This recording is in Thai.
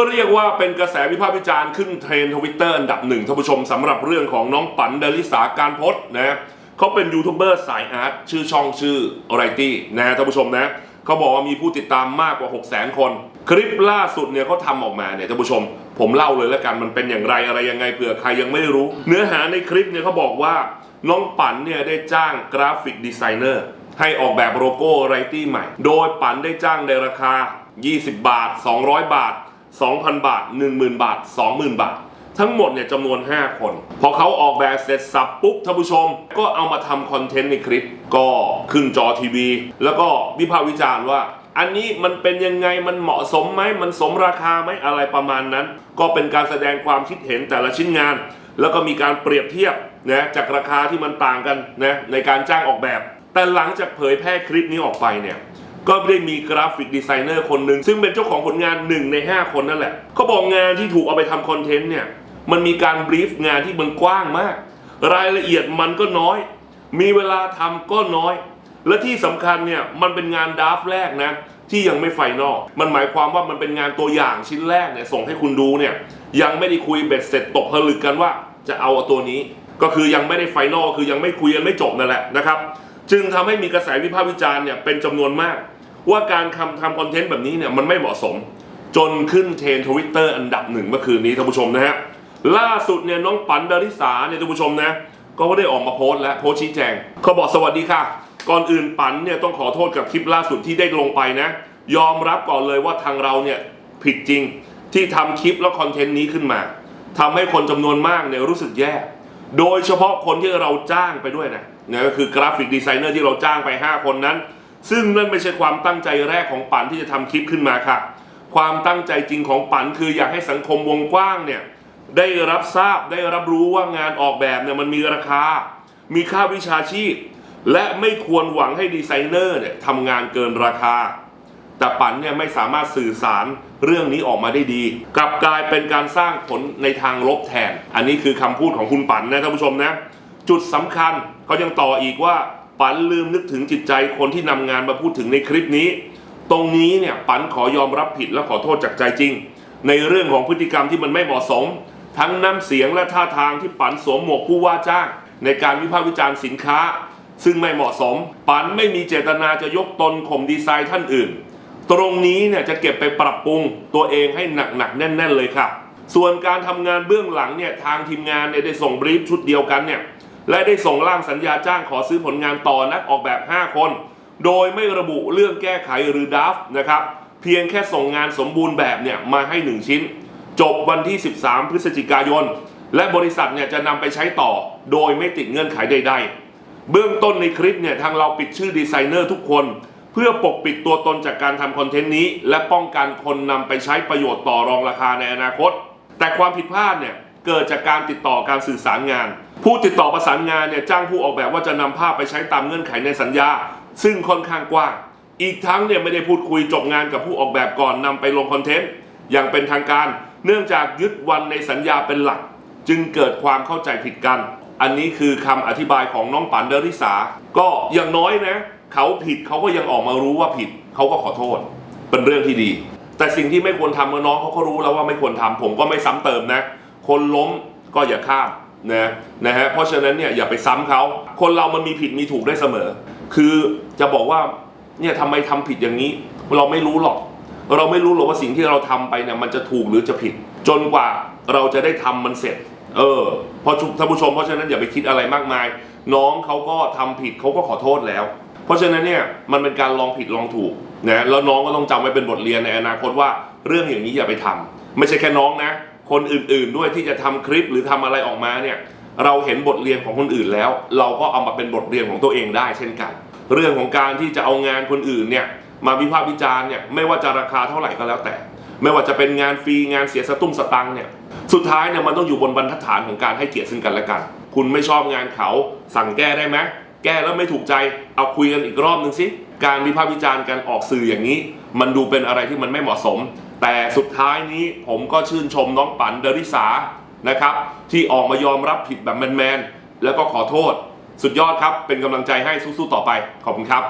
ก็เรียกว่าเป็นกระแสวิพากษ์วิจารณ์ขึ้นเทรนทวิตเตอร์อันดับหนึ่งท่านผู้ชมสำหรับเรื่องของน้องปันเดาริสาการพจน์นะเขาเป็นยูทูบเบอร์สายอาร์ตชื่อช่องชื่อไรตี้นะท่านผู้ชมนะเขาบอกว่ามีผู้ติดตามมากกว่า 6 0 0 0 0 0 คน คลิปล่าสุดเนี่ยเขาทำออกมาเนี่ยท่านผู้ชม ผมเล่าเลยแล้วกันมันเป็นอย่างไรอะไรยังไงเผื่อใครยังไม่รู้ เนื้อหาในคลิปเนี่ยเขาบอกว่าน้องปันเนี่ยได้จ้างกราฟิกดีไซเนอร์ให้ออกแบบโลโก้ไรตี้ใหม่ โดยปันได้จ้างในราคา 20 บาท 200 บาท 2,000 บาท 10,000 บาท 20,000 บาท ทั้งหมดเนี่ยจำนวน 5 คน พอเขาออกแบบเสร็จสับปุ๊บท่านผู้ชม ก็เอามาทำคอนเทนต์ในคลิป ก็ขึ้นจอทีวี แล้วก็วิพากษ์วิจารณ์ว่า อันนี้มันเป็นยังไงมันเหมาะสมไหมมันสมราคาไหมอะไรประมาณนั้น ก็เป็นการแสดงความคิดเห็นแต่ละชิ้นงาน แล้วก็มีการเปรียบเทียบนะจากราคาที่มันต่างกันนะในการจ้างออกแบบแต่หลังจากเผยแพร่คลิปนี้ออกไปเนี่ย ก็ได้มีกราฟิกดีไซเนอร์คนหนึ่งซึ่งเป็นเจ้าของผลงานหนึ่งใน 5 คนนั่นแหละเขาบอกงานที่ถูกเอาไปทำคอนเทนต์เนี่ยมันมีการบรีฟงานที่มันกว้างมาก รายละเอียดมันก็น้อย มีเวลาทำก็น้อย และที่สำคัญเนี่ยมันเป็นงานดราฟแรกนะที่ยังไม่ไฟนอลมันหมายความว่ามันเป็นงานตัวอย่างชิ้นแรกเนี่ยส่งให้คุณดูเนี่ยยังไม่ได้คุยเบ็ดเสร็จตกผลึกกันว่าจะเอาตัวนี้ ก็คือยังไม่ได้ไฟนอลคือยังไม่คุยกันไม่จบนั่นแหละนะครับ จึงทำให้มีกระแสวิพากษ์วิจารณ์เนี่ยเป็นจำนวนมาก ว่าการทำทำคอนเทนต์แบบนี้เนี่ยมันไม่เหมาะสม จนขึ้นเทรนทวิตเตอร์อันดับหนึ่งเมื่อคืนนี้ท่านผู้ชมนะฮะล่าสุดเนี่ยน้องปันดาริสาเนี่ยท่านผู้ชมนะก็ได้ออกมาโพสต์และโพสต์ชี้แจงเขาบอกสวัสดีค่ะ ก่อนอื่นปันเนี่ยต้องขอโทษกับคลิปล่าสุดที่ได้ลงไปนะ ยอมรับก่อนเลยว่าทางเราเนี่ยผิดจริงที่ทำคลิปแล้วคอนเทนต์นี้ขึ้นมาทำให้คนจำนวนมากเนี่ยรู้สึกแย่ โดยเฉพาะคนที่เราจ้างไปด้วยนะเนี่ยก็คือกราฟิกดีไซเนอร์ที่เราจ้างไป 5 คนนั้น ซึ่งนั่นไม่ใช่ความตั้งใจแรกของปันที่จะทำคลิปขึ้นมาค่ะ ความตั้งใจจริงของปันคืออยากให้สังคมวงกว้างเนี่ยได้รับทราบได้รับรู้ว่างานออกแบบเนี่ยมันมีราคา มีค่าวิชาชีพ และไม่ควรหวังให้ดีไซเนอร์เนี่ยทำงานเกินราคา แต่ปันเนี่ยไม่สามารถสื่อสารเรื่องนี้ออกมาได้ดี กลับกลายเป็นการสร้างผลในทางลบแทน อันนี้คือคำพูดของคุณปันนะท่านผู้ชมนะ จุดสำคัญเขายังต่ออีกว่า ปันลืมนึกถึงจิตใจคนที่นำงานมาพูดถึงในคลิปนี้ ตรงนี้เนี่ยปันขอยอมรับผิดและขอโทษจากใจจริง ในเรื่องของพฤติกรรมที่มันไม่เหมาะสม ทั้งน้ำเสียงและท่าทางที่ปันสวมหมวกผู้ว่าจ้าง ในการวิพากษ์วิจารณ์สินค้า ซึ่งไม่เหมาะสม ปันไม่มีเจตนาจะยกตนข่มดีไซน์ท่านอื่น ตรงนี้เนี่ยจะเก็บไปปรับปรุงตัวเองให้หนักๆแน่น ๆ เลยครับส่วนการทำงานเบื้องหลังเนี่ยทางทีมงานเนี่ยได้ส่งบรีฟชุดเดียวกันเนี่ย และได้ส่งร่างสัญญาจ้างขอซื้อผลงานต่อนักออกแบบ 5 คน โดยไม่ระบุเรื่องแก้ไขหรือดัฟนะครับ เพียงแค่ส่งงานสมบูรณ์แบบเนี่ยมาให้ 1 ชิ้น จบวันที่ 13 พฤศจิกายน และบริษัทเนี่ยจะนำไปใช้ต่อ โดยไม่ติดเงื่อนไขใด ๆ เบื้องต้นในคลิปเนี่ยทางเราปิดชื่อดีไซเนอร์ทุกคน เพื่อปกปิดตัวตนจากการทำคอนเทนต์นี้ และป้องกันคนนำไปใช้ประโยชน์ต่อรองราคาในอนาคต แต่ความผิดพลาดเนี่ยเกิดจากการติดต่อการสื่อสารงาน ผู้ติดต่อประสานงานเนี่ยจ้างผู้ออกแบบว่าจะนำภาพไปใช้ตามเงื่อนไขในสัญญา ซึ่งค่อนข้างกว้าง อีกทั้งเนี่ยไม่ได้พูดคุยจบงานกับผู้ออกแบบก่อนนำไปลงคอนเทนต์อย่างเป็นทางการ เนื่องจากยึดวันในสัญญาเป็นหลัก จึงเกิดความเข้าใจผิดกัน อันนี้คือคำอธิบายของน้องปันเดอริสา ก็อย่างน้อยนะเขาผิดเขาก็ยังออกมารู้ว่าผิดเขาก็ขอโทษ เป็นเรื่องที่ดี แต่สิ่งที่ไม่ควรทำเมื่อน้องเขาก็รู้แล้วว่าไม่ควรทำผมก็ไม่ซ้ำเติมนะ คนล้มก็อย่าข้าม นะนะฮะเพราะฉะนั้นเนี่ยอย่าไปซ้ำเขาคนเรามันมีผิดมีถูกได้เสมอ คือจะบอกว่าเนี่ยทำไมทำผิดอย่างนี้ เราไม่รู้หรอก เราไม่รู้หรอกว่าสิ่งที่เราทำไปเนี่ยมันจะถูกหรือจะผิด จนกว่าเราจะได้ทำมันเสร็จ เออพอท่านผู้ชมเพราะฉะนั้นอย่าไปคิดอะไรมากมาย น้องเขาก็ทำผิดเขาก็ขอโทษแล้ว เพราะฉะนั้นเนี่ยมันเป็นการลองผิดลองถูกนะแล้วน้องก็ต้องจำไว้เป็นบทเรียนในอนาคตว่าเรื่องอย่างนี้อย่าไปทำไม่ใช่แค่น้องนะ คนอื่นๆด้วยที่จะทำคลิปหรือทำอะไรออกมาเนี่ยเราเห็นบทเรียนของคนอื่นแล้ว เราก็เอามาเป็นบทเรียนของตัวเองได้เช่นกัน เรื่องของการที่จะเอางานคนอื่นเนี่ยมาวิพากษ์วิจารณ์เนี่ยไม่ว่าจะราคาเท่าไหร่ก็แล้วแต่ ไม่ว่าจะเป็นงานฟรีงานเสียสตุ้งสตังเนี่ยสุดท้ายเนี่ยมันต้องอยู่บนบรรทัดฐานของการให้เกียรติซึ่งกันและกัน คุณไม่ชอบงานเขาสั่งแก้ได้ไหมแก้แล้วไม่ถูกใจเอาคุยกันอีกรอบหนึ่งสิการวิพากษ์วิจารณ์การออกสื่ออย่างนี้ มันดูเป็นอะไรที่มันไม่เหมาะสม แต่สุดท้ายนี้ผมก็ชื่นชมน้องปันเดริสานะครับ ที่ออกมายอมรับผิดแบบแมนๆแล้วก็ขอโทษ สุดยอดครับเป็นกำลังใจให้สู้ๆต่อไปขอบคุณครับ